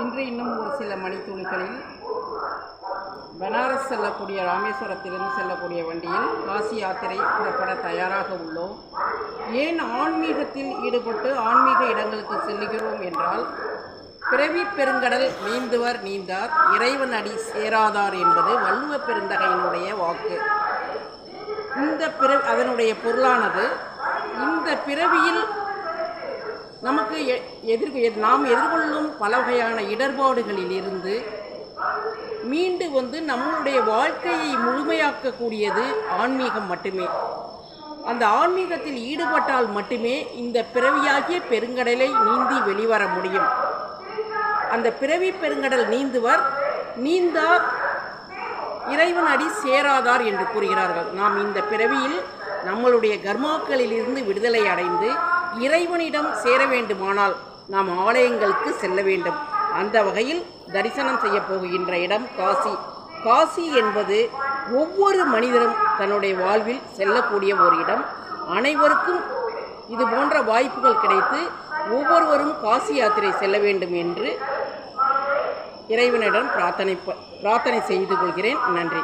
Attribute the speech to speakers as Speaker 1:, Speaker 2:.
Speaker 1: இன்று இன்னும் ஒரு சில மணித்துளிகளில் பனாரஸ் செல்லக்கூடிய ராமேஸ்வரத்திலிருந்து செல்லக்கூடிய வண்டியில் காசி யாத்திரை புறப்பட தயாராக உள்ளோம். ஏன் ஆன்மீகத்தில் ஈடுபட்டு ஆன்மீக இடங்களுக்கு செல்லுகிறோம் என்றால் பிறவி பெருங்கடல் நீந்துவர் நீந்தார் இறைவன் அடி சேராதார் என்பது வள்ளுவ பெருந்தகையினுடைய வாக்கு. இந்த பிற அதனுடைய பொருளானது இந்த பிறவியில் நமக்கு எ- எதிர் நாம் எதிர்கொள்ளும் பல வகையான இடர்பாடுகளில் இருந்து மீண்டு வந்து நம்மளுடைய வாழ்க்கையை முழுமையாக்கக்கூடியது ஆன்மீகம் மட்டுமே. அந்த ஆன்மீகத்தில் ஈடுபட்டால் மட்டுமே இந்த பிறவியாகிய பெருங்கடலை நீந்தி வெளிவர முடியும். அந்த பிறவி பெருங்கடல் நீந்துவர் நீந்தார் இறைவன் அடி சேராதார் என்று கூறுகிறார்கள். நாம் இந்த பிறவியில் நம்மளுடைய கர்மாக்களில் இருந்து விடுதலை அடைந்து இறைவனிடம் சேர வேண்டுமானால் நாம் ஆலயங்களுக்கு செல்ல வேண்டும். அந்த வகையில் தரிசனம் செய்ய போகின்ற இடம் காசி. காசி என்பது ஒவ்வொரு மனிதரும் தன்னுடைய வாழ்வில் செல்லக்கூடிய ஒரு இடம். அனைவருக்கும் இது போன்ற வாய்ப்புகள் கிடைத்து ஒவ்வொருவரும் காசி யாத்திரை செல்ல வேண்டும் என்று இறைவனிடம் பிரார்த்தனை பிரார்த்தனை செய்து கொள்கிறேன். நன்றி.